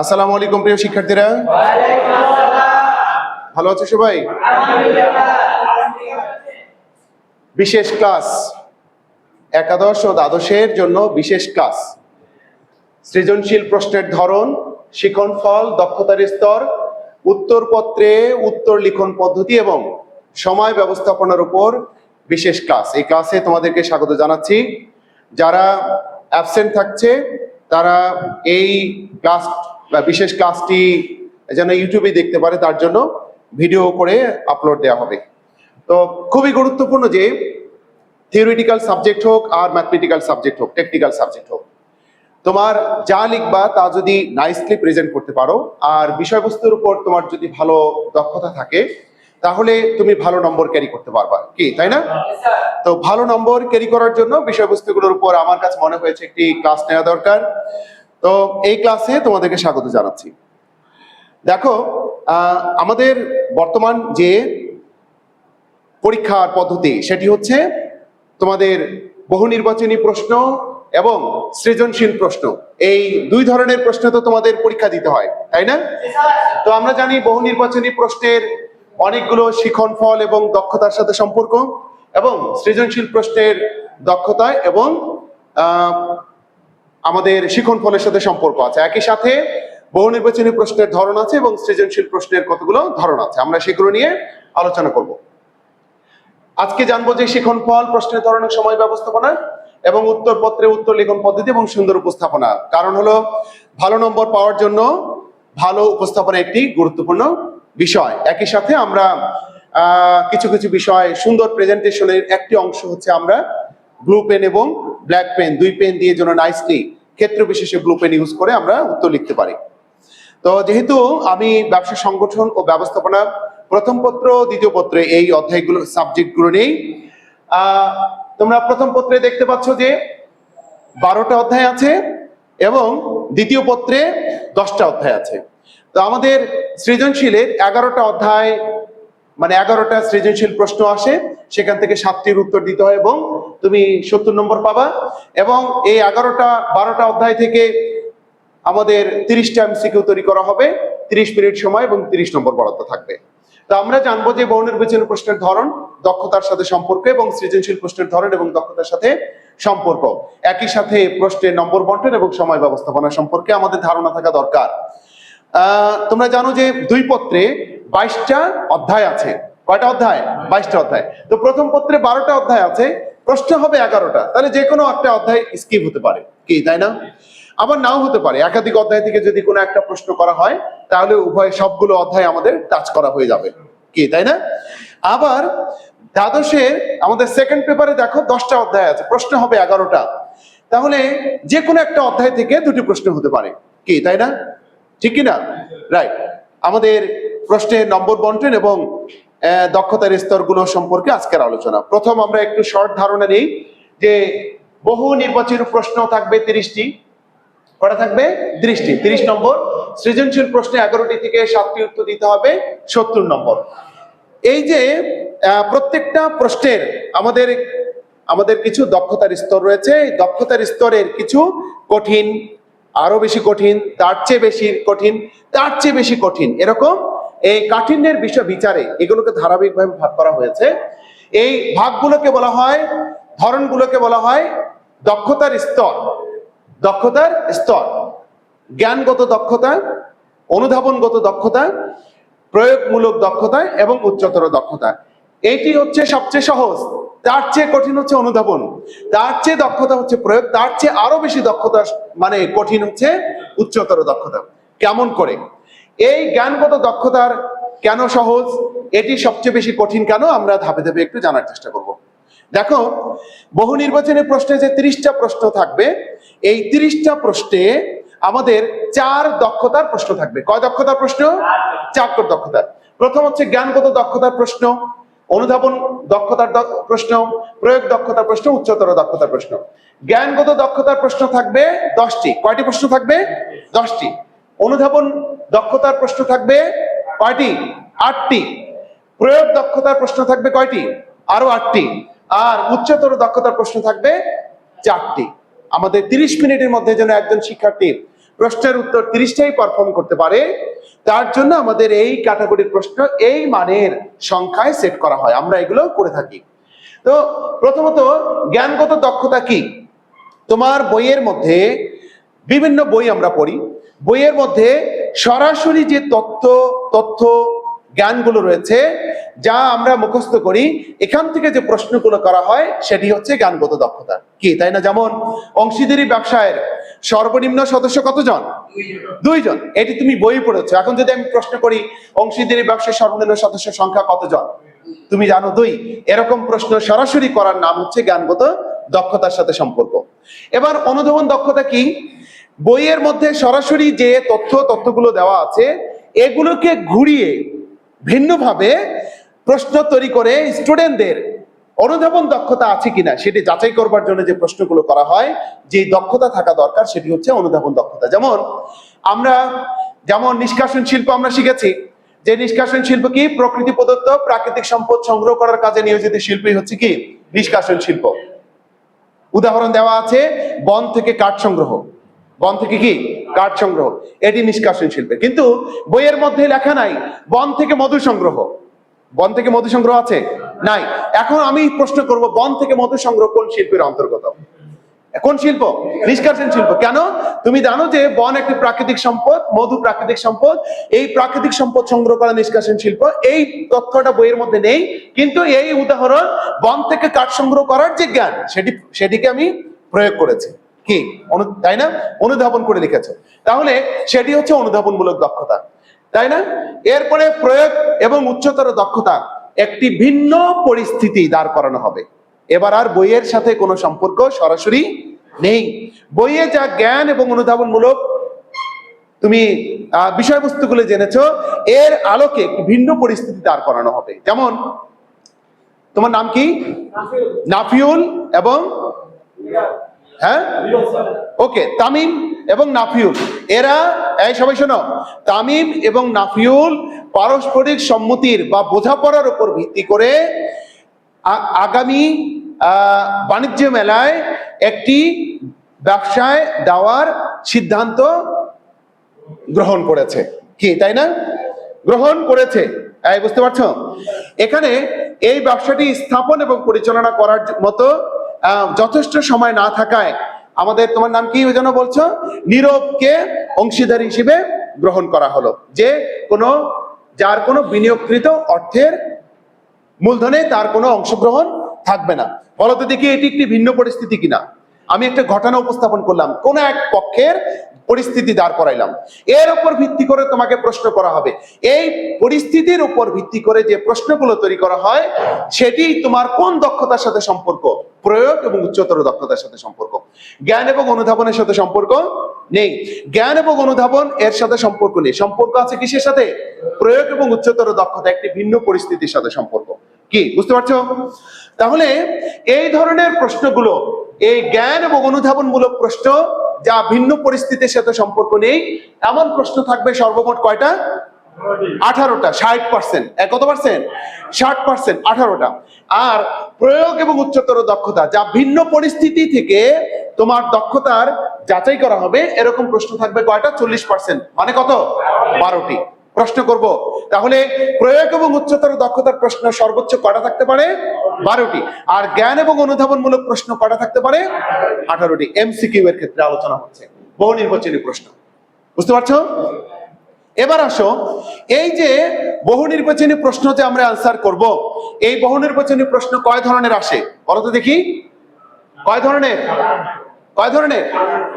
আসসালামু আলাইকুম প্রিয় শিক্ষার্থীরা। ভালো আছো সবাই? বিশেষ ক্লাস, একাদশ ও দ্বাদশের জন্য বিশেষ ক্লাস। সৃজনশীল প্রশ্নের ধরন, শিখন ফল, দক্ষতার স্তর উত্তরপত্রে উত্তর লিখন পদ্ধতি এবং সময় ব্যবস্থাপনার উপর বিশেষ ক্লাস। এই ক্লাসে তোমাদেরকে স্বাগত জানাচ্ছি। যারা অ্যাবসেন্ট থাকছে, তারা এই ক্লাস বা বিশেষ ক্লাসটি যেন ইউটিউবে দেখতে পারে, তার জন্য ভিডিও করে আপলোড দেওয়া হবে। তো খুবই গুরুত্বপূর্ণ যে থিওরিটিক্যাল সাবজেক্ট হোক আর ম্যাথমেটিক্যাল সাবজেক্ট হোক টেকনিক্যাল সাবজেক্ট হোক, তোমার যা লিখবা তা যদি নাইসলি প্রেজেন্ট করতে পারো আর বিষয়বস্তুর উপর তোমার যদি ভালো দক্ষতা থাকে, তাহলে তুমি ভালো নম্বর ক্যারি করতে পারবা। কি, তাই না? তো ভালো নম্বর ক্যারি করার জন্য বিষয়বস্তুগুলোর উপর আমার কাছে মনে হয়েছে একটি ক্লাস নেওয়া দরকার। তো এই ক্লাসে তোমাদেরকে স্বাগত জানাচ্ছি। দেখো আমাদের বর্তমান যে পরীক্ষার পদ্ধতি, সেটি হচ্ছে তোমাদের বহু নির্বাচনী প্রশ্ন এবং সৃজনশীল প্রশ্ন। এই দুই ধরনের প্রশ্ন তো তোমাদের পরীক্ষা দিতে হয়, তাই না? তো আমরা জানি বহু নির্বাচনী প্রশ্নের অনেকগুলো শিখন ফল এবং দক্ষতার সাথে সম্পর্ক এবং সৃজনশীল প্রশ্নের দক্ষতা এবং আমাদের শিখন ফলের সাথে সম্পর্ক আছে। একই সাথে বহু নির্বাচনী প্রশ্নের ধরন আছে এবং সৃজনশীল প্রশ্নের কতগুলো ধরন আছে। আমরা সেগুলো নিয়ে আলোচনা করব। আজকে জানব যে শিখন ফল প্রশ্নের ধরনের সময় ব্যবস্থাপনা এবং উত্তরপত্রে উত্তর লিখন পদ্ধতি এবং সুন্দর উপস্থাপনা। কারণ হলো, ভালো নম্বর পাওয়ার জন্য ভালো উপস্থাপনা একটি গুরুত্বপূর্ণ বিষয়। একই সাথে আমরা কিছু কিছু বিষয় সুন্দর প্রেজেন্টেশনের একটি অংশ হচ্ছে আমরা ব্লু পেন এবং ব্ল্যাক পেন, দুই পেন দিয়ে যেন নাইসলি ক্ষেত্র বিশেষে ব্লু পেন ইউজ করে আমরা উত্তর লিখতে পারি। তো যেহেতু আমি ব্যবসা সংগঠন ও ব্যবস্থাপনা প্রথম পত্র, দ্বিতীয় পত্রে এই অধ্যায়গুলো সাবজেক্টগুলো নেই তোমরা প্রথম পত্রে দেখতে পাচ্ছ যে বারোটা অধ্যায় আছে এবং দ্বিতীয় পত্রে দশটা অধ্যায় আছে। তো আমাদের সৃজনশীলের এগারোটা অধ্যায় মানে এগারোটা সৃজনশীল প্রশ্ন আসে, সেখান থেকে সাতটির উত্তর দিতে হয় এবং তুমি সত্তর নম্বর পাবা। এবং এই এগারোটা, বারোটা অধ্যায় থেকে আমাদের তিরিশটা এমসিকিউ তৈরি করা হবে, তিরিশ মিনিট সময় এবং তিরিশ নম্বর বরাদ্দ থাকবে। তো আমরা জানব যে বহু নির্বাচনী প্রশ্নের ধরন, দক্ষতার সাথে সম্পর্ক এবং সৃজনশীল প্রশ্নের ধরন এবং দক্ষতার সাথে সম্পর্ক। একই সাথে প্রশ্নের নম্বর বন্টন এবং সময় ব্যবস্থাপনা সম্পর্কে আমাদের ধারণা থাকা দরকার। তোমরা জানো যে দুই পত্রে বাইশটা অধ্যায় আছে। কয়টা অধ্যায়? বাইশটা অধ্যায়। তো প্রথম পত্রে বারোটা অধ্যায় আছে। প্রশ্ন হবে এগারোটা। তাহলে যে কোনো একটা অধ্যায় স্কিপ হতে পারে। কি, তাই না? আবার নাও হতে পারে। একাধিক অধ্যায় থেকে যদি কোনো একটা প্রশ্ন করা হয়, তাহলে উভয় সবগুলো অধ্যায় আমাদের টাচ করা হয়ে যাবে। কি, তাই না? আবার দ্বাদশে আমাদের সেকেন্ড পেপারে দেখো দশটা অধ্যায় আছে। প্রশ্ন হবে এগারোটা। তাহলে যে কোনো একটা অধ্যায় থেকে দুটি প্রশ্ন হতে পারে। কি, তাই না? ঠিক কি না রাইট আমাদের প্রশ্নের নম্বর বন্টন এবং দক্ষতার স্তরগুলো সম্পর্কে আজকের আলোচনা। প্রথম আমরা একটু শর্ট ধারণা নিই যে বহু নির্বাচনী প্রশ্ন থাকবে তিরিশটি। কটা থাকবে? তিরিশটি। তিরিশ নম্বর, সৃজনশীল প্রশ্নে এগারোটি থেকে সাতটি উত্তর দিতে হবে, সত্তর নম্বর। এই যে প্রত্যেকটা প্রশ্নের আমাদের আমাদের কিছু দক্ষতার স্তর রয়েছে। দক্ষতার স্তরের কিছু কঠিন, আরও বেশি কঠিন, তার চেয়ে বেশি কঠিন, তার চেয়ে বেশি কঠিন, এরকম এই কাঠিন্যের বিষয় বিচারে এগুলোকে ধারাবাহিকভাবে ভাগ করা হয়েছে। এই ভাগগুলোকে বলা হয়, ধরনগুলোকে বলা হয় দক্ষতার স্তর। দক্ষতার স্তর। জ্ঞানগত দক্ষতা, অনুধাবনগত দক্ষতা, প্রয়োগমূলক দক্ষতা এবং উচ্চতর দক্ষতা। এইটি হচ্ছে সবচেয়ে সহজ। তার চেয়ে কঠিন হচ্ছে অনুধাবন। তার চেয়ে দক্ষতা হচ্ছে প্রয়োগ। তার চেয়ে আরও বেশি দক্ষতা মানে কঠিন হচ্ছে উচ্চতর দক্ষতা। কেমন করে? এই জ্ঞানগত দক্ষতার কেন সহজ? এটি সবচেয়ে বেশি কঠিন কেন? আমরা ধাপে ধাপে একটু জানার চেষ্টা করব। দেখো, বহু নির্বাচনী প্রশ্নে যে তিরিশটা প্রশ্ন থাকবে, এই তিরিশটা প্রশ্নে আমাদের চার দক্ষতার প্রশ্ন থাকবে। কয় দক্ষতার প্রশ্ন? চার দক্ষতার। প্রথম হচ্ছে জ্ঞানগত দক্ষতার প্রশ্ন, অনুধাবন দক্ষতার প্রশ্ন, প্রয়োগ দক্ষতার প্রশ্ন, উচ্চতর দক্ষতার প্রশ্ন। জ্ঞানগত দক্ষতার প্রশ্ন থাকবে দশটি। কয়টি প্রশ্ন থাকবে? দশটি। অনুধাবন দক্ষতার প্রশ্ন থাকবে কয়টি? আটটি। প্রয়োগ দক্ষতার প্রশ্ন থাকবে কয়টি? আরও আটটি। আর উচ্চতর দক্ষতার প্রশ্ন থাকবে চারটি। আমাদের তিরিশ মিনিটের মধ্যে যেন একজন শিক্ষার্থী প্রশ্নের উত্তর তিরিশটাই পারফর্ম করতে পারে, তার জন্য আমাদের এই ক্যাটাগরির প্রশ্ন এই মানের সংখ্যায় সেট করা হয়। আমরা এগুলো করে থাকি। তো প্রথমত, জ্ঞানগত দক্ষতা কি? তোমার বইয়ের মধ্যে বিভিন্ন বই আমরা পড়ি। বইয়ের মধ্যে সরাসরি যে তথ্য তথ্য জ্ঞানগুলো রয়েছে, যা আমরা মুখস্থ করি, এখান থেকে যে প্রশ্নগুলো করা হয়, সেটি হচ্ছে জ্ঞানগত দক্ষতা। কি, তাই না যেমন অংশীদারি ব্যবসায়ের সর্বনিম্ন সদস্য কতজন? দুইজন। এটি তুমি বই পড়েছো। এখন যদি আমি প্রশ্ন করি, অংশীদারি ব্যবসায় সর্বনিম্ন সদস্য সংখ্যা কতজন? তুমি জানো দুই। এরকম প্রশ্ন সরাসরি করার নাম হচ্ছে জ্ঞানগত দক্ষতার সাথে সম্পর্ক। এবার অনুধাবন দক্ষতা কি? বইয়ের মধ্যে সরাসরি যে তথ্য, তথ্যগুলো দেওয়া আছে, এগুলোকে ঘুরিয়ে ভিন্নভাবে প্রশ্ন তৈরি করে স্টুডেন্টদের অনুধাবন দক্ষতা আছে কিনা সেটি যাচাই করবার জন্য যে প্রশ্নগুলো করা হয় যে দক্ষতা থাকা দরকার সেটি হচ্ছে অনুধাবন দক্ষতা। যেমন, আমরা যেমন নিষ্কাশন শিল্প আমরা শিখেছি, যে নিষ্কাশন শিল্প কি? প্রকৃতি প্রদত্ত প্রাকৃতিক সম্পদ সংগ্রহ করার কাজে নিয়োজিত শিল্পই হচ্ছে কি? নিষ্কাশন শিল্প। উদাহরণ দেওয়া আছে, বন থেকে কাঠ সংগ্রহ। বন থেকে কি? কাঠ সংগ্রহ। এটি নিষ্কাশন শিল্পের। কিন্তু বইয়ের মধ্যে লেখা নাই, বন থেকে মধু সংগ্রহ। বন থেকে মধু সংগ্রহ আছে? নাই। এখন আমি প্রশ্ন করব, বন থেকে মধু সংগ্রহ কোন শিল্পের অন্তর্গত? কোন শিল্প? নিষ্কাশন শিল্প। কেন? তুমি জানো যে বন একটি প্রাকৃতিক সম্পদ, মধু প্রাকৃতিক সম্পদ। এই প্রাকৃতিক সম্পদ সংগ্রহ করা নিষ্কাশন শিল্প। এই তথ্যটা বইয়ের মধ্যে নেই। কিন্তু এই উদাহরণ বন থেকে কাঠ সংগ্রহ করার যে জ্ঞান, সেটি সেটিকে আমি প্রয়োগ করেছি। কি? তাই না? অনুধাবন করে লিখেছো। তাহলে সেটি হচ্ছে অনুধাবনমূলক দক্ষতা। তাই না? এরপরে প্রয়োগ এবং উচ্চতর দক্ষতা একটি ভিন্ন পরিস্থিতি দাঁড় করানো হবে। এবার আর বইয়ের সাথে কোনো সম্পর্ক সরাসরি নেই। বইয়ে যা জ্ঞান এবং অনুধাবনমূলক তুমি আহ, বিষয়বস্তুগুলো জেনেছো এর আলোকে ভিন্ন পরিস্থিতি দাঁড় করানো হবে। যেমন তোমার নাম কি? নাফিউল। এবং হ্যাঁ? ওকে তামিম এবং নাফিউল। এরা, এই সবাই শোনো, তামিম এবং নাফিউল পারস্পরিক সম্মতির বা বোঝাপড়ার উপর ভিত্তি করে আগামী বাণিজ্য মেলায় একটি ব্যবসায় দেওয়ার সিদ্ধান্ত গ্রহণ করেছে। কি, তাই না? গ্রহণ করেছে। বুঝতে পারছ? এখানে এই ব্যবসাটি স্থাপন এবং পরিচালনা করার মতো যথেষ্ট সময় না থাকায় আমাদের, তোমার নাম কি ওই জন্য বলছো? নীরবকে অংশীদার হিসেবে গ্রহণ করা হলো। যে কোনো, যার কোনো বিনিয়োগকৃত অর্থের মূলধনে তার কোনো অংশগ্রহণ থাকবে না। বলতো দেখি এটি একটি ভিন্ন পরিস্থিতি কিনা। আমি একটা ঘটনা উপস্থাপন করলাম। কোন এক পক্ষের পরিস্থিতি দাঁড় করাইলাম। এর উপর ভিত্তি করে তোমাকে প্রশ্ন করা হবে। এই পরিস্থিতির উপর ভিত্তি করে যে প্রশ্নগুলো তৈরি করা হয়, সেটি তোমার কোন দক্ষতার সাথে সম্পর্ক? প্রয়োগ এবং উচ্চতর দক্ষতার সাথে সম্পর্ক। জ্ঞান এবং অনুধাবনের সাথে সম্পর্ক নেই। জ্ঞান এবং অনুধাবন এর সাথে সম্পর্ক নেই। সম্পর্ক আছে কিসের সাথে? প্রয়োগ এবং উচ্চতর দক্ষতা, একটি ভিন্ন পরিস্থিতির সাথে সম্পর্ক। কি? বুঝতে পারছ? তাহলে এই ধরনের প্রশ্নগুলো এই জ্ঞান এবং অনুধাবনমূলক প্রশ্ন, যা ভিন্ন পরিস্থিতির সাথে সম্পর্ক নেই, এমন প্রশ্ন থাকবে সর্বমোট কয়টা? আঠারোটা, ষাট পার্সেন্ট কত পার্সেন্ট ষাট পার্সেন্ট আঠারোটা। আর প্রয়োগ এবং উচ্চতর দক্ষতা, যা ভিন্ন পরিস্থিতি থেকে তোমার দক্ষতার যাচাই করা হবে, এরকম প্রশ্ন থাকবে কয়টা? চল্লিশ পার্সেন্ট মানে কত? বারোটি। প্রশ্ন করব। তাহলে প্রয়োগ এবং উচ্চতর দক্ষতার প্রশ্ন সর্বোচ্চ কটা থাকতে পারে? বারোটি। আর জ্ঞান এবং অনুধাবনমূলক প্রশ্ন কটা থাকতে পারে? আঠারোটি। এমসিকিউ এর ক্ষেত্রে আলোচনা হচ্ছে। বহু নির্বাচনী প্রশ্ন। বুঝতে পারছ? এবার আসো। এই যে বহু নির্বাচনী প্রশ্ন যে আমরা আনসার করব, এই বহু নির্বাচনী প্রশ্ন কয় ধরনের আসে? বলো তো দেখি। কয় ধরনের? কয় ধরনের?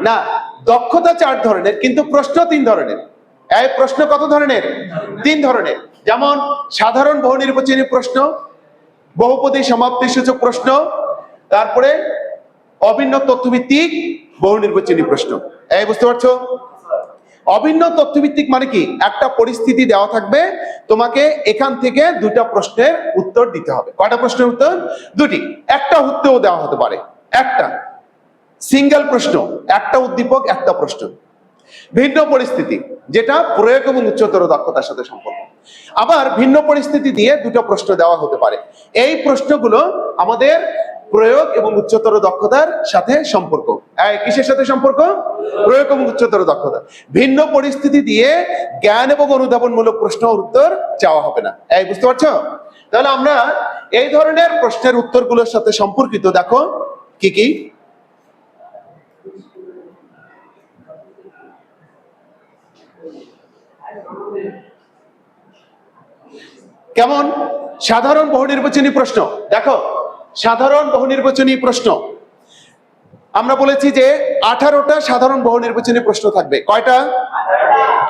না, দক্ষতা চার ধরনের, কিন্তু প্রশ্ন তিন ধরনের। এই প্রশ্ন কত ধরনের? তিন ধরনের। যেমন, সাধারণ বহু নির্বাচনী প্রশ্ন, বহুপদী সমাপ্তি সূচক প্রশ্ন, তারপরে অভিন্ন তথ্যভিত্তিক বহু নির্বাচনী প্রশ্ন। এই বুঝতে পারছ? অভিন্ন তথ্যভিত্তিক মানে কি? একটা পরিস্থিতি দেওয়া থাকবে, তোমাকে এখান থেকে দুটা প্রশ্নের উত্তর দিতে হবে। কয়টা প্রশ্নের উত্তর? দুটি। একটা উত্তর দেওয়া হতে পারে। একটা। সিঙ্গেল প্রশ্ন, একটা উদ্দীপক, একটা প্রশ্ন। ভিন্ন পরিস্থিতি, যেটা প্রয়োগ এবং উচ্চতর দক্ষতার সাথে সম্পর্ক আবার ভিন্ন পরিস্থিতি দিয়ে দুটো প্রশ্ন দেওয়া হতে পারে। এই প্রশ্নগুলো আমাদের প্রয়োগ এবং উচ্চতর দক্ষতার সাথে সম্পর্ক। কিসের সাথে সম্পর্ক? প্রয়োগ এবং উচ্চতর দক্ষতা। ভিন্ন পরিস্থিতি দিয়ে জ্ঞান এবং অনুধাবনমূলক প্রশ্ন উত্তর চাওয়া হবে না। এই, বুঝতে পারছ? তাহলে আমরা এই ধরনের প্রশ্নের উত্তরগুলোর সাথে সম্পর্কিত দেখো, কি কি? কেমন? সাধারণ বহু নির্বাচনী প্রশ্ন। দেখো, সাধারণ বহু নির্বাচনী প্রশ্ন। আমরা বলেছি যে আঠারোটা সাধারণ বহু নির্বাচনী প্রশ্ন থাকবে। কয়টা?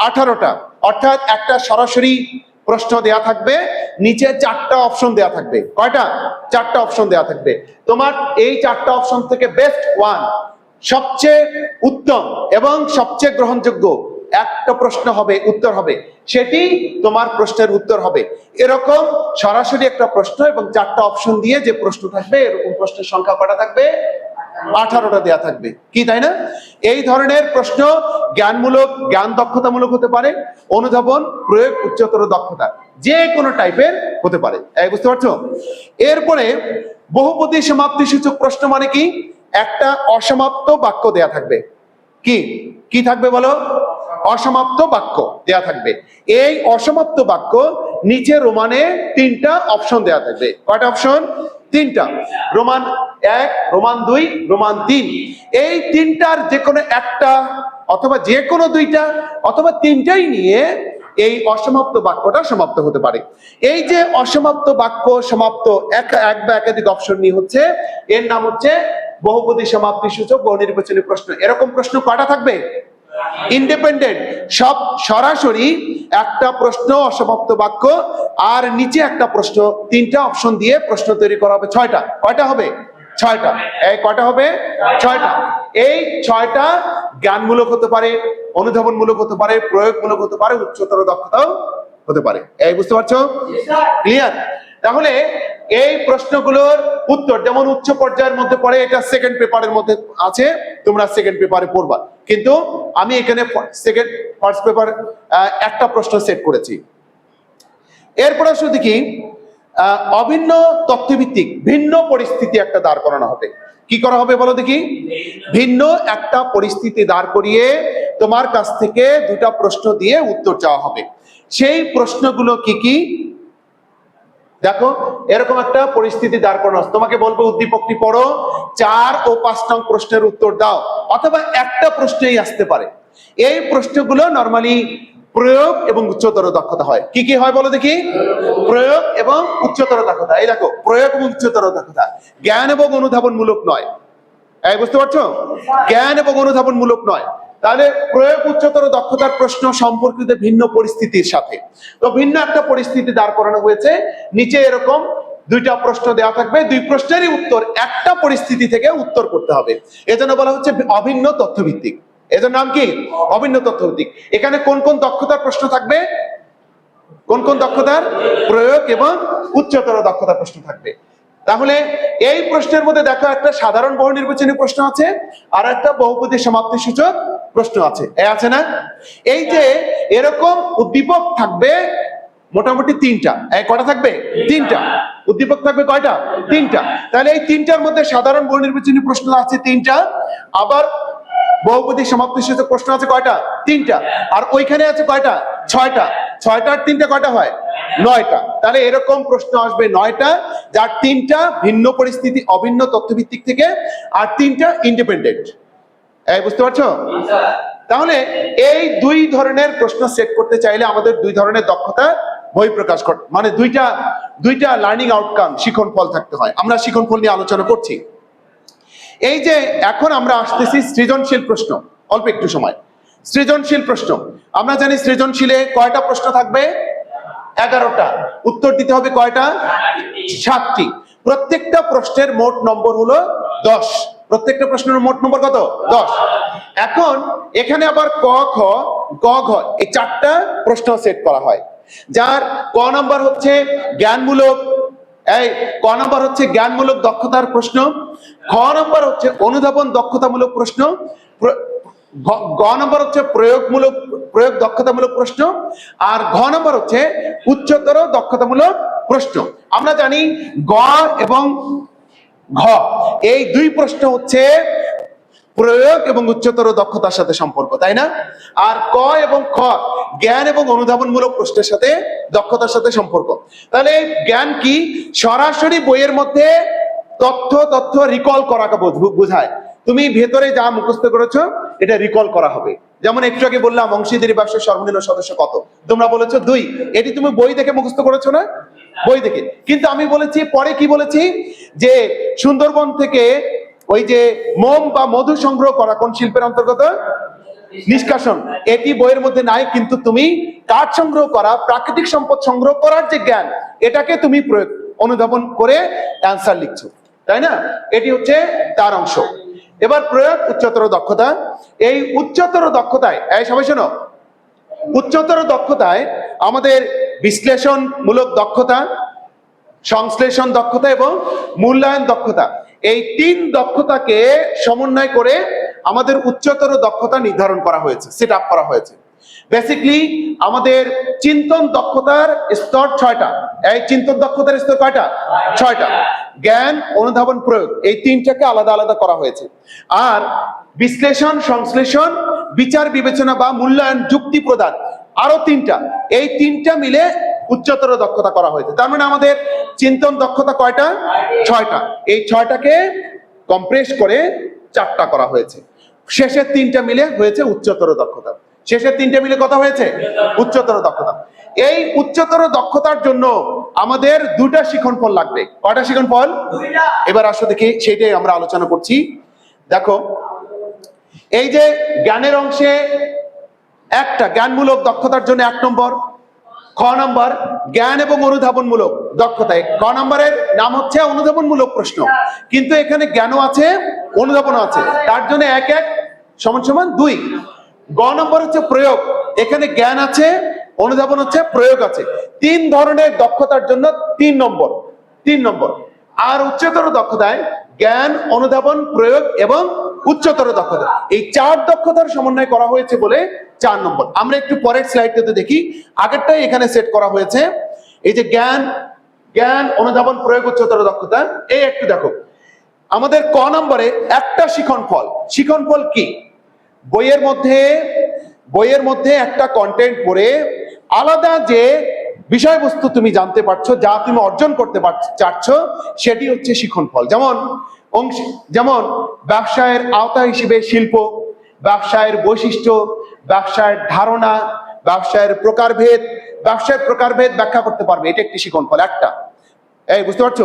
আঠারোটা। অর্থাৎ একটা সরাসরি প্রশ্ন দেয়া থাকবে, নিচে চারটা অপশন দেয়া থাকবে। কয়টা? চারটা অপশন দেয়া থাকবে। তোমার এই চারটা অপশন থেকে বেস্ট ওয়ান সবচেয়ে উত্তম এবং সবচেয়ে গ্রহণযোগ্য একটা প্রশ্ন হবে, উত্তর হবে। সেটি তোমার প্রশ্নের উত্তর হবে। এরকম সরাসরি একটা প্রশ্ন এবং চারটা অপশন দিয়ে যে প্রশ্ন থাকবে, এরকম প্রশ্নের সংখ্যা কটা থাকবে? আঠারোটা দেয়া থাকবে। কি, তাই না? এই ধরনের প্রশ্ন জ্ঞানমূলক, জ্ঞান দক্ষতামূলক হতে পারে, অনুধাবন, প্রয়োগ, উচ্চতর দক্ষতা, যে কোনো টাইপের হতে পারে। বুঝতে পারছ? এরপরে বহুপতি সমাপ্তি সূচক প্রশ্ন মানে কি? একটা অসমাপ্ত বাক্য দেয়া থাকবে। কি? কি থাকবে বলো? অসমাপ্ত বাক্য দেয়া থাকবে। এই অসমাপ্ত বাক্য নিচে রোমানে তিনটা অপশন দেয়া থাকবে। কয়টা অপশন তিনটা। রোমান এক, রোমান দুই, রোমান তিন। এই তিনটার যে কোনো একটা অথবা যে কোনো দুইটা অথবা তিনটাই নিয়ে এই অসমাপ্ত বাক্যটা সমাপ্ত হতে পারে। এই যে অসমাপ্ত বাক্য সমাপ্ত এক এক বা একাধিক অপশন নিয়ে হচ্ছে, এর নাম হচ্ছে বহুপদী সমাপ্তি সূচক বহু নির্বাচনী প্রশ্ন। এরকম প্রশ্ন কয়টা থাকবে? ইন্ডিপেন্ডেন্ট সব সরাসরি একটা প্রশ্ন, অসমাপ্ত বাক্য, আর নিচে একটা প্রশ্ন, তিনটা অপশন দিয়ে প্রশ্ন তৈরি করা হবে। ছয়টা। কয়টা হবে? ছয়টা। এই কয়টা হবে? ছয়টা। এই ছয়টা জ্ঞানমূলক হতে পারে, অনুধাবনমূলক হতে পারে, প্রয়োগমূলক হতে পারে, উচ্চতর দক্ষতাও হতে পারে। এই বুঝতে পারছ? ক্লিয়ার তাহলে এই প্রশ্নগুলোর উত্তর, যেমন উচ্চ পর্যায়ের মধ্যে পড়ে, এটা সেকেন্ড পেপারের মধ্যে আছে, তোমরা সেকেন্ড পেপারে পড়বা। কিন্তু আমি এখানে সেকেন্ড ফার্স্ট পেপার একটা প্রশ্ন সেট করেছি। এরপরে আসলে দেখি অভিন্ন তথ্যভিত্তিক, ভিন্ন পরিস্থিতি একটা দাঁড় করানো হবে। কি করা হবে বলো দেখি? ভিন্ন একটা পরিস্থিতি দাঁড় করিয়ে তোমার কাছ থেকে দুটা প্রশ্ন দিয়ে উত্তর চাওয়া হবে। সেই প্রশ্নগুলো কি কি? দেখো, এরকম একটা পরিস্থিতি দাঁড় করানো তোমাকে বলব উদ্দীপকটি পড়ো? চার ও পাঁচ নং প্রশ্নের উত্তর দাও। অথবা একটা প্রশ্নেই আসতে পারে। এই প্রশ্নগুলো নর্মালি প্রয়োগ এবং উচ্চতর দক্ষতা হয়। কি কি হয় বলো দেখি? প্রয়োগ এবং উচ্চতর দক্ষতা। এই দেখো, প্রয়োগ এবং উচ্চতর দক্ষতা। জ্ঞান এবং অনুধাবনমূলক নয়। বুঝতে পারছ? জ্ঞান এবং অনুধাবনমূলক নয়। তাহলে প্রয়োগ উচ্চতর দক্ষতার প্রশ্ন সম্পর্কিত ভিন্ন পরিস্থিতির সাথে। তো ভিন্ন একটা পরিস্থিতি দাঁড় করানো হয়েছে, নিচে এরকম দুইটা প্রশ্ন দেওয়া থাকবে, দুই প্রশ্নেরই উত্তর, একটা পরিস্থিতি থেকে উত্তর করতে হবে। এজন্য বলা হচ্ছে অভিন্ন তথ্যভিত্তিক। এজন্য নাম কি? অভিন্ন তথ্যভিত্তিক। এখানে কোন কোন দক্ষতার প্রশ্ন থাকবে? কোন কোন দক্ষতার? প্রয়োগ এবং উচ্চতর দক্ষতার প্রশ্ন থাকবে। তাহলে এই প্রশ্নের মধ্যে দেখো একটা সাধারণ বহু নির্বাচনী প্রশ্ন আছে, আর একটা বহুপতি সমাপ্তি সূচক প্রশ্ন আছে। এ আছে না? এই যে এরকম উদ্দীপক থাকবে মোটামুটি তিনটা। কটা থাকবে? তিনটা। উদ্দীপক থাকবে কয়টা? তিনটা। তাহলে এই তিনটার মধ্যে সাধারণ বহু নির্বাচনী প্রশ্ন আছে তিনটা। আবার বহুপদী সমাপ্তি সূচক প্রশ্ন আছে কয়টা? তিনটা। আর ওইখানে আছে কয়টা? ছয়টা। ছয়টার তিনটা কয়টা হয়? নয়টা। তাহলে এরকম প্রশ্ন আসবে নয়টা, যার তিনটা ভিন্ন পরিস্থিতি, অভিন্ন তথ্যভিত্তিক থেকে, আর তিনটা ইন্ডিপেন্ডেন্ট এই, বুঝতে পারছ? তাহলে এই দুই ধরনের প্রশ্ন সেট করতে চাইলে আমাদের দুই ধরনের দক্ষতা বই প্রকাশ কর মানে দুইটা দুইটা লার্নিং আউটকাম শিখন ফল থাকতে হয়। আমরা শিখন ফল নিয়ে আলোচনা করছি। এই যে এখন আমরা আসতেছি সৃজনশীল প্রশ্ন, অল্প একটু সময়। সৃজনশীল প্রশ্ন। আমরা জানি সৃজনশীলে কয়টা প্রশ্ন থাকবে? এগারোটা। উত্তর দিতে হবে কয়টা? সাতটি। প্রত্যেকটা প্রশ্নের মোট নম্বর হলো দশ। প্রত্যেকটা প্রশ্নের মোট নম্বর কত? দশ। এখন এখানে আবার ক, খ, গ, ঘ, এই চারটা প্রশ্ন সেট করা হয়। যার ক নাম্বার হচ্ছে জ্ঞানমূলক, এই ক নাম্বার হচ্ছে জ্ঞানমূলক দক্ষতার প্রশ্ন, খ নাম্বার হচ্ছে অনুধাবন দক্ষতামূলক প্রশ্ন, প্র- গ- গ নম্বর হচ্ছে প্রয়োগমূলক, প্রয়োগ দক্ষতামূলক প্রশ্ন, আর ঘ নম্বর হচ্ছে উচ্চতর দক্ষতামূলক প্রশ্ন। আমরা জানি গ এবং ঘ, এই দুই প্রশ্ন হচ্ছে প্রয়োগ এবং উচ্চতর দক্ষতার সাথে সম্পর্ক, তাই না? আর ক এবং খ, জ্ঞান এবং অনুধাবনমূলক প্রশ্নের সাথে দক্ষতার সাথে সম্পর্ক। তাহলে জ্ঞান কি? সরাসরি বইয়ের মধ্যে তথ্য তথ্য রিকল করাকে বোঝ- বোঝায়। তুমি ভেতরে যা মুখস্থ করেছ, এটা রিকল করা হবে। যেমন একটু আগে বললাম, অংশীদারি ব্যবসার সর্বনিম্ন সদস্য কত? তোমরা বলেছ দুই। এটি তুমি বই দেখে মুখস্থ করেছ না? বই দেখে কিন্তু আমি বলেছি, পরে কি বলেছি? যে সুন্দরবন থেকে ওই যে মোম বা মধু সংগ্রহ করা কোন শিল্পের অন্তর্গত? নিষ্কাশন। এটি বইয়ের মধ্যে নাই, কিন্তু তুমি কাঠ সংগ্রহ করা, প্রাকৃতিক সম্পদ সংগ্রহ করার যে জ্ঞান, এটাকে তুমি প্রয়োগ, অনুধাবন করে অ্যান্সার লিখছো। তাই না? এটি হচ্ছে তার অংশ। এবার প্রয়োগ, উচ্চতর দক্ষতা। এই উচ্চতর দক্ষতায় সবাই শোনো উচ্চতর দক্ষতায় আমাদের বিশ্লেষণমূলক দক্ষতা, সংশ্লেষণ দক্ষতা এবং মূল্যায়ন দক্ষতা, এই তিন দক্ষতাকে সমন্বয় করে আমাদের উচ্চতর দক্ষতা নির্ধারণ করা হয়েছে সেট আপ করা হয়েছে। বেসিকলি আমাদের চিন্তন দক্ষতার স্তর ছয়টা। এই চিন্তন দক্ষতার স্তর কয়টা? ছয়টা। জ্ঞান, অনুধাবন, প্রয়োগ, এই তিনটাকে আলাদা আলাদা করা হয়েছে। আর বিশ্লেষণ সংশ্লেষণ বিচার বিবেচনা বা মূল্যায়ন যুক্তি প্রদান আরও তিনটা। এই তিনটা মিলে উচ্চতর দক্ষতা করা হয়েছে। তার মানে আমাদের চিন্তন দক্ষতা কয়টা? ছয়টা। এই ছয়টাকে কম্প্রেস করে চারটা করা হয়েছে। শেষের তিনটা মিলে হয়েছে উচ্চতর দক্ষতা। শেষের তিনটা মিলে কথা হয়েছে? উচ্চতর দক্ষতা। এই উচ্চতর দক্ষতার জন্য আমাদের দুটা শিখন ফল লাগবে। কয়টা শিখন ফল এবার আসো দেখি সেটাই আমরা আলোচনা করছি। দেখো এই যে জ্ঞানের অংশে একটা জ্ঞানমূলক দক্ষতার জন্য এক নম্বর, খ নম্বর, জ্ঞান এবং অনুধাবনমূলক দক্ষতায় ক নম্বরের নাম হচ্ছে অনুধাবনমূলক প্রশ্ন। কিন্তু এখানে জ্ঞানও আছে, অনুধাবনও আছে। তার জন্য এক এক, সমান সমান দুই। গ নম্বর হচ্ছে প্রয়োগ। এখানে জ্ঞান আছে, অনুধাবন হচ্ছে, প্রয়োগ আছে। তিন ধরনের দক্ষতার জন্য তিন নম্বর তিন নম্বর। আর উচ্চতর দক্ষতায় জ্ঞান, অনুধাবন, প্রয়োগ এবং উচ্চতর দক্ষতা। এই চার দক্ষতার সমন্বয় করা হয়েছে বলে চার নম্বর। আমরা একটু পরের স্লাইডটাতে দেখি। আগেরটাই এখানে সেট করা হয়েছে। এই যে জ্ঞান জ্ঞান, অনুধাবন, প্রয়োগ, উচ্চতর দক্ষতা, এই একটু দেখো। আমাদের ক নম্বরে একটা শিখন ফল। শিখন ফল কি? বইয়ের মধ্যে বইয়ের মধ্যে একটা কন্টেন্ট পড়ে আলাদা যে বিষয়বস্তু তুমি জানতে পারছ, যা তুমি অর্জন করতে চাচ্ছ, সেটি হচ্ছে শিখন ফল। যেমন অংশ, যেমন ব্যবসায়ের আওতা হিসেবে শিল্প, ব্যবসায়ের বৈশিষ্ট্য, ব্যবসায়ের ধারণা, ব্যবসায়ের প্রকারভেদ ব্যবসায়ের প্রকারভেদ ব্যাখ্যা করতে পারবে। এটা একটি শিখন ফল, একটা। এই, বুঝতে পারছ?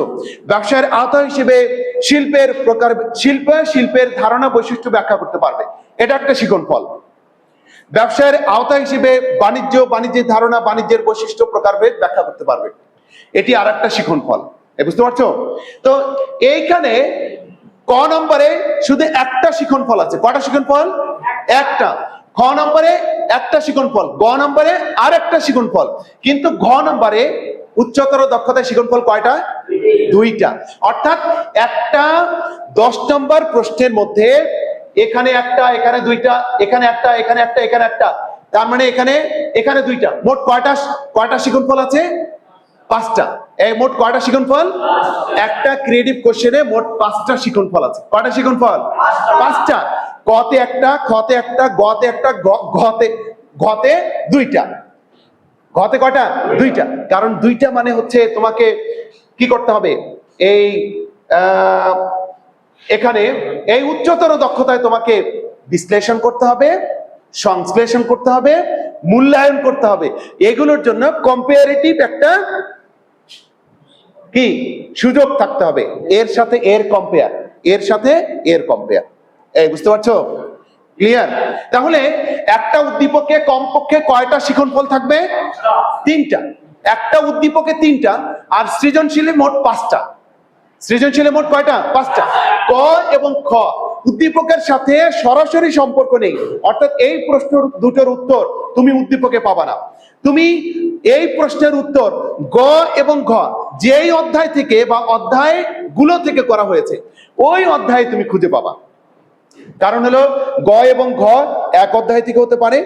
ব্যবসায়ের আওতা হিসেবে শিল্পের প্রকার, শিল্প শিল্পের ধারণা বৈশিষ্ট্য ব্যাখ্যা করতে পারবে। এটা একটা শিখন ফল। ব্যবসায়ের আওতা হিসেবে বাণিজ্য, বাণিজ্যের ধারণা, বাণিজ্যের বৈশিষ্ট্য, প্রকারভেদ ব্যাখ্যা করতে পারবে। এটি আর একটা শিখন ফল। বুঝতে পারছ? তো এইখানে ক নম্বরে শুধু একটা শিখন ফল আছে। কটা শিখন ফল? একটা। খ নম্বরে একটা শিখন ফল, গ নম্বরে আর একটা শিখন ফল। কিন্তু ঘ নম্বরে উচ্চতর দক্ষতায় শিখন ফল কয়টা? দুইটা। অর্থাৎ একটা দশ নম্বর প্রশ্নের মধ্যে এখানে একটা, এখানে দুইটা, এখানে একটা এখানে একটা এখানে একটা। তার মানে এখানে এখানে দুইটা। মোট কয়টা কয়টা শিখন ফল আছে? পাঁচটা। এই মোট কয়টা শিখন ফল? একটা ক্রিয়েটিভ কোশ্চেনে মোট পাঁচটা শিখন ফল আছে। কয়টা শিখন ফল? পাঁচটা। কতে একটা খতে একটা গতে একটা ঘতে ঘতে দুইটা। ঘতে কয়টা? দুইটা। কারণ দুইটা মানে হচ্ছে তোমাকে কি করতে হবে? এই এখানে এই উচ্চতর দক্ষতায় তোমাকে বিশ্লেষণ করতে হবে সংশ্লেষণ করতে হবে মূল্যায়ন করতে হবে। এগুলোর জন্য কম্পারেটিভ একটা কি? সুযোগ থাকতে হবে। এর সাথে এর কম্পেয়ার এর সাথে এর কম্পেয়ার এই, বুঝতে পারছ? ক্লিয়ার তাহলে একটা উদ্দীপকে কমপক্ষে কয়টা শিখন ফল থাকবে? তিনটা। একটা উদ্দীপকে তিনটা আর সৃজনশীলে মোট পাঁচটা। সৃজনশীলে মোট কয়টা? পাঁচটা। ক এবং খ। উদ্দীপকের সাথে সরাসরি সম্পর্ক নেই। অর্থাৎ এই প্রশ্ন দুটোর উত্তর তুমি উদ্দীপকে পাবা না। তুমি এই প্রশ্নের উত্তর গ এবং ঘ যেই অধ্যায় থেকে বা অধ্যায়গুলো থেকে করা হয়েছে, ওই অধ্যায়ে তুমি খুঁজে পাবা। কারণ হলো গ এবং ঘ এক অধ্যায় থেকে হতে পারে,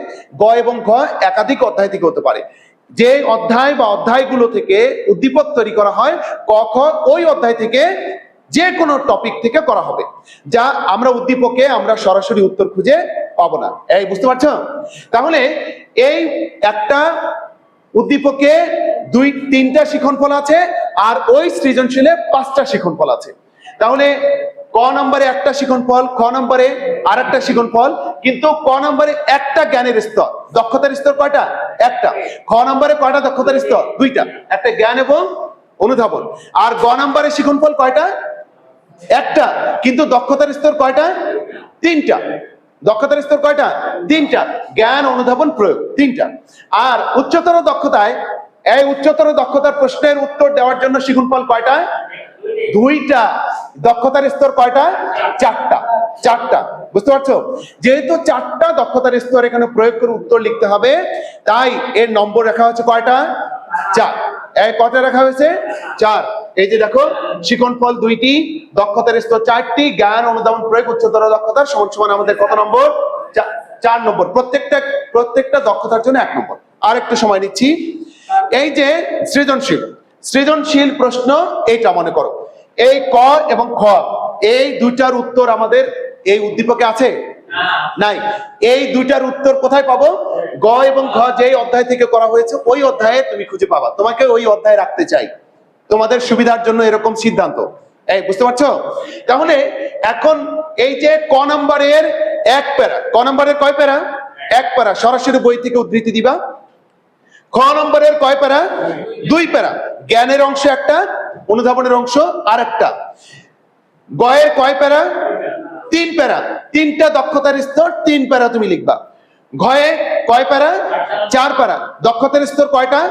গ এবং ঘ একাধিক অধ্যায় থেকে হতে পারে। যে অধ্যায় বা অধ্যায়গুলো থেকে উদ্দীপক তৈরি করা হয়, ক, খ ওই অধ্যায় থেকে যে কোনো টপিক থেকে করা হবে, যা আমরা উদ্দীপকে আমরা সরাসরি উত্তর খুঁজে পাবো না। এই, বুঝতে পারছ? তাহলে এই একটা উদ্দীপকে দুই, তিনটা শিখনফল আছে, আর ওই সৃজনশীলে পাঁচটা শিখনফল আছে। তাহলে ক নম্বরে একটা শিখনফল, খ নম্বরে আর একটা শিখনফল, কিন্তু ক নম্বরে একটা জ্ঞানের স্তর। দক্ষতার স্তর কয়টা? একটা। খ নম্বরে কয়টা দক্ষতার স্তর? দুইটা। একটা জ্ঞান এবং অনুধাবন। আর গ নম্বরে শিখনফল কয়টা? একটা, কিন্তু দক্ষতার স্তর কয়টা? তিনটা। দক্ষতার স্তর কয়টা? তিনটা। জ্ঞান, অনুধাবন, প্রয়োগ, তিনটা। আর উচ্চতর দক্ষতায়, এই উচ্চতর দক্ষতার প্রশ্নের উত্তর দেওয়ার জন্য শিখনফল কয়টা? দুইটা। দক্ষতার স্তর কয়টা? চারটা। চারটা। বুঝতে পারছ? যেহেতু চারটা দক্ষতার স্তর এখানে প্রয়োগ করে উত্তর লিখতে হবে, তাই এর নম্বর রাখা হচ্ছে কয়টা? চার। কয়টা রাখা হয়েছে? চার। এই যে দেখো শিখন ফল দুইটি, দক্ষতার স্তর চারটি, জ্ঞান অনুদান প্রয়োগ, উচ্চতর দক্ষতার সমান সমান আমাদের কত নম্বর? চার নম্বর। প্রত্যেকটা প্রত্যেকটা দক্ষতার জন্য এক নম্বর। আর একটু সময় নিচ্ছি। এই যে সৃজনশীল সৃজনশীল প্রশ্ন এইটা মনে করো। এই ক এবং খ, এই দুইটার উত্তর আমাদের এই উদ্দীপকে আছে? নাই। এই দুইটার উত্তর কোথায় পাবো? গ এবং ঘ যেই অধ্যায় থেকে করা হয়েছে, ওই অধ্যায়ে তুমি খুঁজে পাবা। তোমাকে ওই অধ্যায়ে রাখতে চাই। তোমাদের সুবিধার জন্য এরকম সিদ্ধান্ত। এই, বুঝতে পারছ? তাহলে এখন এই যে ক নম্বরের এক প্যারা, ক নম্বরের কয় প্যারা? এক প্যারা, সরাসরি বই থেকে উদ্ধৃতি দিবা। খ নম্বরের কয় প্যারা? দুই প্যারা, জ্ঞানের অংশ একটা, অনুধাবনের অংশ আর একটা গয়ের কয় প্যারা? তিন প্যারা, তিনটা দক্ষতার স্তর তিন প্যারা তুমি লিখবা। ঘয়ে কয় প্যারা? চার প্যারা। দক্ষতার স্তর কয়টা?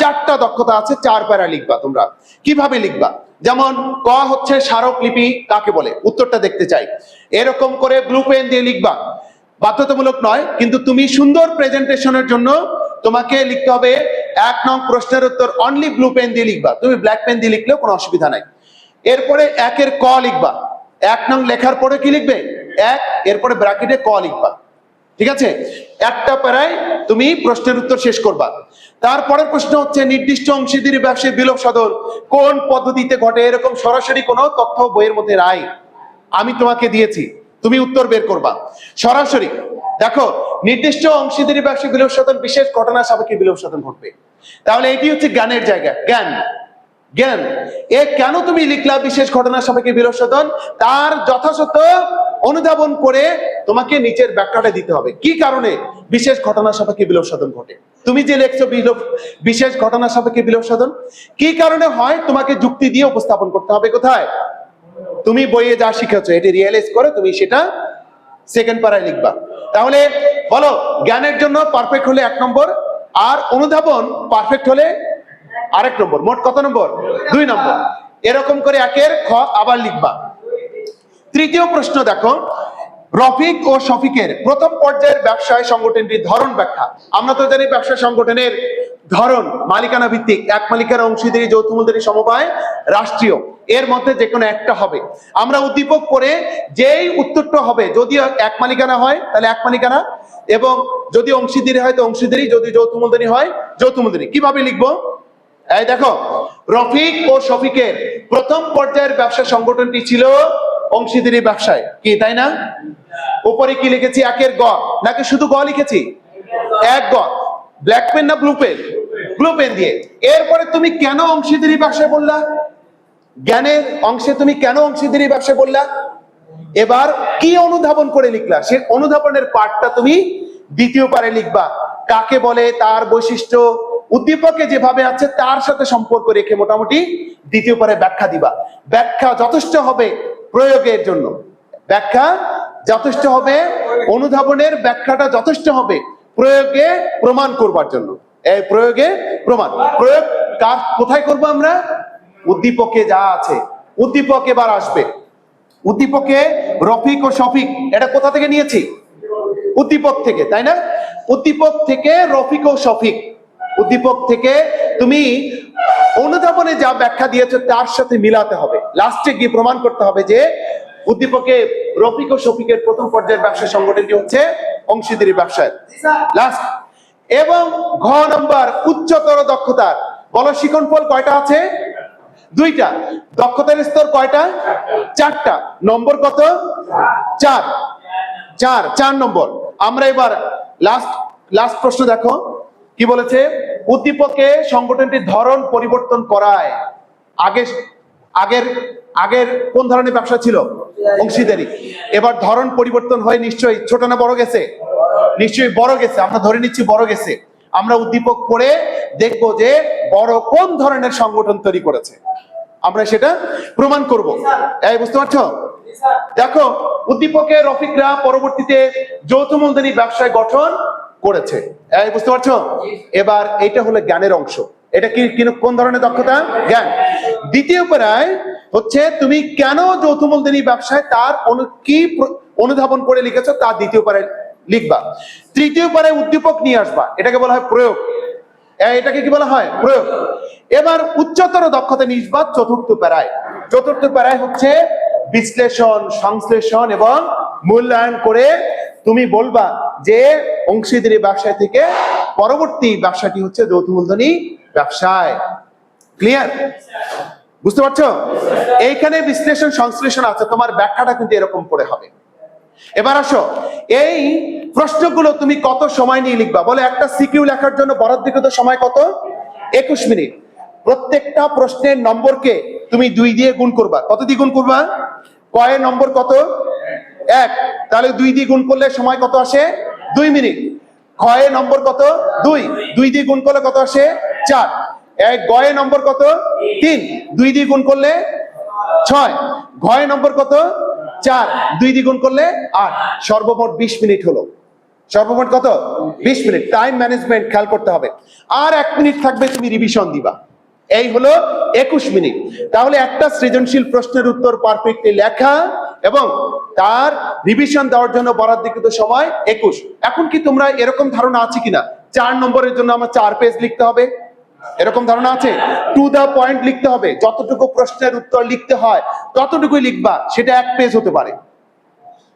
চারটা। দক্ষতা আছে চার প্যারা লিখবা তোমরা। কীভাবে লিখবা? যেমন ক হচ্ছে স্মারক লিপি কাকে বলে? উত্তরটা দেখতে চাই। এরকম করে ব্লু পেন দিয়ে লিখবা। বাধ্যতামূলক নয় কিন্তু তুমি সুন্দর প্রেজেন্টেশনের জন্য তোমাকে লিখতে হবে এক নং প্রশ্নের উত্তর অনলি ব্লু পেন দিয়ে লিখবা। তুমি ব্ল্যাক পেন দিয়ে লিখলেও কোনো অসুবিধা নাই। এরপরে একের ক লিখবা। এক নং লেখার পরে কি লিখবে? এক এরপরে ব্র্যাকেটে ক লিখবা। ঠিক আছে? একটা প্যারায় তুমি প্রশ্নের উত্তর শেষ করবা। তারপরের প্রশ্ন হচ্ছে, নির্দিষ্ট অংশীদারি ব্যবসায় বিলোপ সাধন কোন পদ্ধতিতে ঘটে? এরকম সরাসরি কোনো তথ্য বইয়ের মধ্যে নাই। আমি তোমাকে দিয়েছি, তুমি উত্তর বের করবা। সরাসরি, দেখো, নির্দিষ্ট অংশীদারি ব্যবসায় বিলোপ সাধন বিশেষ ঘটনা সাপেক্ষে বিলোপ সাধন ঘটবে। তাহলে এটি হচ্ছে জ্ঞানের জায়গা, জ্ঞান। জ্ঞান। এ কেন তুমি লিখলা বিশেষ ঘটনা সাপেক্ষে বিলোপ সাধন? তার যথাযথ অনুধাবন করে তোমাকে নিচের ব্যাখ্যাটা দিতে হবে। কি কারণে? বিশেষ ঘটনা সাপেক্ষে বিলোপ সাধন ঘটে। তুমি যে লেখছো বিলোপ, বিশেষ ঘটনা সাপেক্ষে বিলোপ সাধন কি কারণে হয়? তোমাকে যুক্তি দিয়ে উপস্থাপন করতে হবে কোথায়? তুমি বইয়ে যা শিখেছো, এটি রিয়েলাইজ করে তুমি সেটা সেকেন্ড পারায় লিখবা। তাহলে বলো, জ্ঞানের জন্য পারফেক্ট হলে এক নম্বর, আর অনুধাবন পারফেক্ট হলে আরেক নম্বর। মোট কত নম্বর? দুই নম্বর। এরকম করে একের খ আবার লিখবা। তৃতীয় প্রশ্ন দেখো। রফিক ও শফিকের প্রথম পর্যায়ের ব্যবসায় সংগঠনটির ধরন ব্যাখ্যা। আমরা তো জানি ব্যবসা সংগঠনের ধরন, মালিকানা ভিত্তিক। এক মালিকানা অংশীদারি, যৌথ মূলধারী সমবায়, রাষ্ট্রীয়। এর মধ্যে যে কোনো একটা হবে। আমরা উদ্দীপক করে যেই উত্তরটা হবে, যদি এক মালিকানা হয়, তাহলে এক মালিকানা। এবং যদি অংশীদারি হয়, তো অংশীদারি। যদি যৌথ মূলধারী হয়, যৌথ মূলধারী কীভাবে লিখব? এই দেখো, রফিক ও শফিকের প্রথম পর্যায়ের ব্যবসা সংগঠনটি ছিল অংশীদারি ব্যবসায়। কি, তাই না? উপরে কি লিখেছি? একের গ। নাকি শুধু গ লিখেছি? এক গ। ব্ল্যাক পেন না ব্লু পেন ব্লু পেন দিয়ে। এরপরে তুমি কেন অংশীদারি ব্যবসায় বললা? জ্ঞানের অংশে তুমি কেন অংশীদারি ব্যবসা বললা? এবার কি অনুধাবন করে লিখলা? সে অনুধাবনের পাঠটা তুমি দ্বিতীয় পারে লিখবা। কাকে বলে? তার বৈশিষ্ট্য। উদ্দীপকে যেভাবে আছে, তার সাথে সম্পর্ক রেখে মোটামুটি দ্বিতীয় পারে ব্যাখ্যা দিবা। ব্যাখ্যা যথেষ্ট হবে। প্রয়োগের জন্য। ব্যাখ্যা যথেষ্ট হবে, অনুধাবনের ব্যাখ্যাটা যথেষ্ট হবে প্রয়োগে প্রমাণ করবার জন্য। এই প্রয়োগে প্রমাণ। প্রয়োগ কার, কোথায় করব আমরা? উদ্দীপকে যা আছে। উদ্দীপক এবার আসবে। উদ্দীপকে রফিক ও শফিক, এটা কোথা থেকে নিয়েছি? উদ্দীপক থেকে, তাই না? উদ্দীপক থেকে রফিক ও শফিক। উদ্দীপক থেকে তুমি অনুধাবনে যা ব্যাখ্যা দিয়েছ তার সাথে মিলাতে হবে। লাস্টে গিয়ে প্রমাণ করতে হবে যে উদ্দীপকে রফিক ও শফিকের প্রথম পর্যায়ের ব্যবসা সংগঠনটি হচ্ছে অংশীদারি ব্যবসায়। লাস্ট এবং ঘ নম্বর, উচ্চতর দক্ষতার। বলো শিকন ফল কয়টা আছে? দুইটা। দক্ষতার স্তর কয়টা? চারটা। নম্বর কত? চার। চার চার নম্বর। আমরা এবার লাস্ট লাস্ট প্রশ্ন দেখো। কি বলেছে? উদ্দীপকে সংগঠনটির ধরন পরিবর্তন করায়। আগে, আগের আগের কোন ধরনের ব্যবসা ছিল? অংশীদারি। এবার ধরন পরিবর্তন হয়ে নিশ্চয়ই ছোট না বড় গেছে? নিশ্চয়ই বড় গেছে। আমরা ধরে নিচ্ছি বড় গেছে। আমরা উদ্দীপক পড়ে দেখব যে বড় কোন ধরনের সংগঠন তৈরি করেছে। আমরা সেটা প্রমাণ করব। এই, বুঝতে পারছ? দেখো উদ্দীপকে রফিকরা পরবর্তীতে যৌথ মূলধনী ব্যবসায় গঠন করেছে। বুঝতে পারছ? এবার এটা হলো জ্ঞানের অংশ। এটা কি কোন ধরনের দক্ষতা? জ্ঞান। দ্বিতীয় পারায় হচ্ছে তুমি কেন যৌথ মূলধনী ব্যবসায় তার কি অনুধাবন করে লিখেছো তার দ্বিতীয় পারায় লিখবা। তৃতীয় পারায় উদ্দীপক নিয়ে আসবা। এটাকে বলা হয় প্রয়োগ। এটাকে কি বলা হয়? প্রয়োগ। এবার উচ্চতর দক্ষতা নিষ্বাদ চতুর্থ প্যারায় চতুর্থ প্যারায় হচ্ছে বিশ্লেষণ, সংশ্লেষণ এবং মূল্যায়ন করে তুমি বলবা যে অংশীদারি ব্যবসায় থেকে পরবর্তী ব্যবসাটি হচ্ছে যৌথ মূলধনী ব্যবসায়। ক্লিয়ার বুঝতে পারছ? এইখানে বিশ্লেষণ, সংশ্লেষণ আছে, তোমার ব্যাখ্যাটা কিন্তু এরকম করে হবে। এবার আসো, এই প্রশ্নগুলো তুমি কত সময় নিয়ে লিখবা? বলে, একটা সিকিউ লেখার জন্য বরাদ্দকৃত সময় কত? একুশ মিনিট। প্রত্যেকটা প্রশ্নের নম্বরকে তুমি দুই দিয়ে গুণ করবা। কত দিয়ে গুণ করবা? কয়ের নম্বর কত? এক, তাহলে দুই দিয়ে গুণ করলে সময় কত আসে? দুই মিনিট। ক্ষয়ের নম্বর কত? দুই। দুই দিয়ে গুণ করলে কত আসে? চার। এক গয়ে নম্বর কত? তিন। দুই দিয়ে গুণ করলে ছয়। ঘয় নম্বর কত? চার। দুই দ্বিগুণ করলে আট। সর্বমোট বিশ মিনিট হলো। সর্বমোট কত? বিশ মিনিট। টাইম ম্যানেজমেন্ট খেয়াল করতে হবে। আর এক মিনিট থাকবে তুমি রিভিশন দিবা। এই হলো একুশ মিনিট। তাহলে একটা সৃজনশীল প্রশ্নের উত্তর পারফেক্টলি লেখা এবং তার রিভিশন দেওয়ার জন্য বরাদ্দকৃত সময় একুশ। এখন কি তোমরা এরকম ধারণা আছে কিনা? চার নম্বরের জন্য আমার চার পেজ লিখতে হবে। এরকম ধারণা আছে? টু দা পয়েন্ট লিখতে হবে। যতটুকু প্রশ্নের উত্তর লিখতে হয়, ততটুকুই লিখবা। সেটা এক পেজ হতে পারে।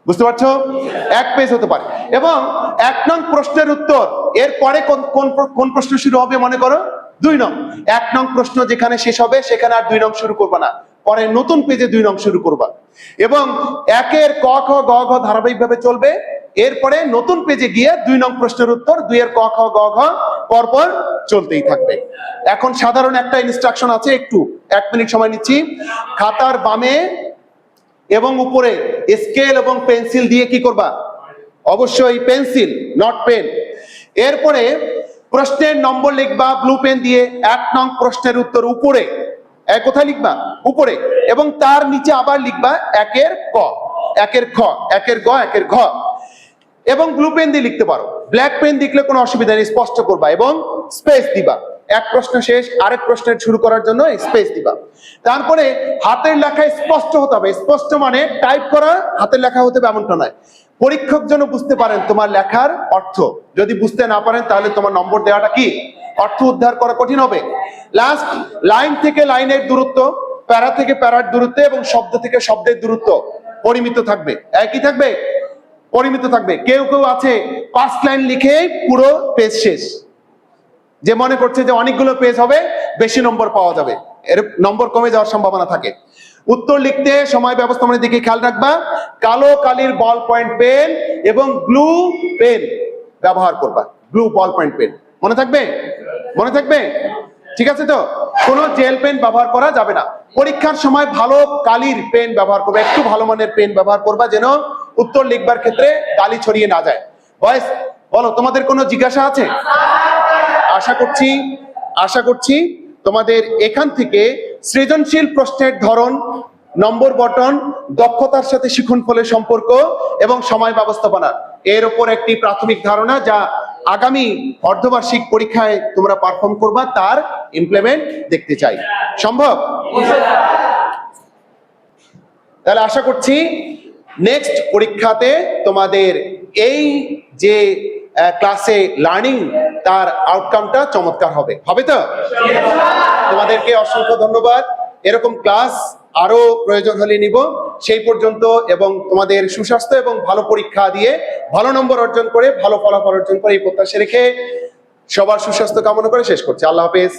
বুঝতে পারছ? এক পেজ হতে পারে। এবং এক নং প্রশ্নের উত্তর, এরপরে কোন কোন প্রশ্ন শুরু হবে মনে করো? দুই নং, এক নং প্রশ্ন যেখানে শেষ হবে, সেখানে আর দুই নং শুরু করবা না। পরে নতুন পেজে দুই নং শুরু করবা। এবং একের ক, খ, গ, ঘ ধারাবাহিকভাবে চলবে। এরপরে নতুন পেজে গিয়ে দুই নং প্রশ্নের উত্তর দুই এর ক, খ, গ, ঘ পরপর চলতেই থাকবে। এখন সাধারণ একটা ইনস্ট্রাকশন আছে, একটু, এক মিনিট সময় নিচ্ছি। খাতার বামে এবং উপরে স্কেল এবং পেন্সিল দিয়ে কি করবা? অবশ্যই পেন্সিল নট পেন এরপরে প্রশ্নের নম্বর লিখবা ব্লু পেন দিয়ে এক নং প্রশ্নের উত্তর উপরে। এক কোথায় লিখবা? উপরে। এবং তার নিচে আবার লিখবা একের ক। একের খ, একের গ, একের ঘ। এবং ব্লু পেন দিয়ে লিখতে পারো। ব্ল্যাক পেন লিখলে কোনো অসুবিধা নেই, স্পষ্ট করবা এবং স্পেস দিবা। এক প্রশ্ন শেষ, আরেক প্রশ্নের শুরু করার জন্য স্পেস দিবা। তারপরে হাতের লেখায় স্পষ্ট হতে হবে। স্পষ্ট মানে টাইপ করা, হাতের লেখা হতে হবে এমনটা নয়। পরীক্ষক যেন বুঝতে পারেন তোমার লেখার অর্থ। যদি বুঝতে না পারেন, তাহলে তোমার নম্বর দেওয়াটা কি? অর্থ উদ্ধার করা কঠিন হবে। লাস্ট লাইন থেকে লাইনের দূরত্ব, প্যারা থেকে প্যারার দূরত্ব এবং শব্দ থেকে শব্দের দূরত্ব পরিমিত থাকবে। একই থাকবে? পরিমিত থাকবে। কেউ কেউ আছে পাঁচ লাইন লিখে পুরো পেজ শেষ। যে মনে করছে যে অনেকগুলো পেজ হবে, বেশি নম্বর পাওয়া যাবে। এর নম্বর কমে যাওয়ার সম্ভাবনা থাকে। উত্তর লিখতে সময় ব্যবস্থাপনার দিকে খেয়াল রাখবা। কালো কালির বল পয়েন্ট পেন এবং ব্লু পেন ব্যবহার করবা। ব্লু বল পয়েন্ট পেন মনে থাকবে? মনে থাকবে? ঠিক আছে তো? কোনো জেল পেন ব্যবহার করা যাবে না। পরীক্ষার সময় ভালো কালির পেন ব্যবহার করবে, একটু ভালো মানের পেন ব্যবহার করবা যেন উত্তর লিখবার ক্ষেত্রে কালি ছড়িয়ে না যায়। বয়স বলো, তোমাদের কোনো জিজ্ঞাসা আছে? আশা করছি আশা করছি তোমাদের এখান থেকে সৃজনশীল প্রশ্নের ধরন, নম্বর বটন, দক্ষতার সাথে শিখন ফলের সম্পর্ক এবং সময় ব্যবস্থাপনা। এর উপর একটি প্রাথমিক ধারণা যা আগামী অর্ধবার্ষিক পরীক্ষায় তোমরা পারফর্ম করবা, তার ইমপ্লিমেন্ট দেখতে চাই। সম্ভব? তাহলে আশা করছি নেক্সট পরীক্ষাতে তোমাদের এই যে ক্লাসে লার্নিং তার আউটকামটা চমৎকার হবে। হবে তো? তোমাদেরকে অসংখ্য ধন্যবাদ। এরকম ক্লাস আরও প্রয়োজন হলে নিব। সেই পর্যন্ত এবং তোমাদের সুস্বাস্থ্য এবং ভালো পরীক্ষা দিয়ে ভালো নম্বর অর্জন করে ভালো ফলাফল অর্জন করে এই প্রত্যাশা রেখে সবার সুস্বাস্থ্য কামনা করে শেষ করছি। আল্লাহ হাফেজ।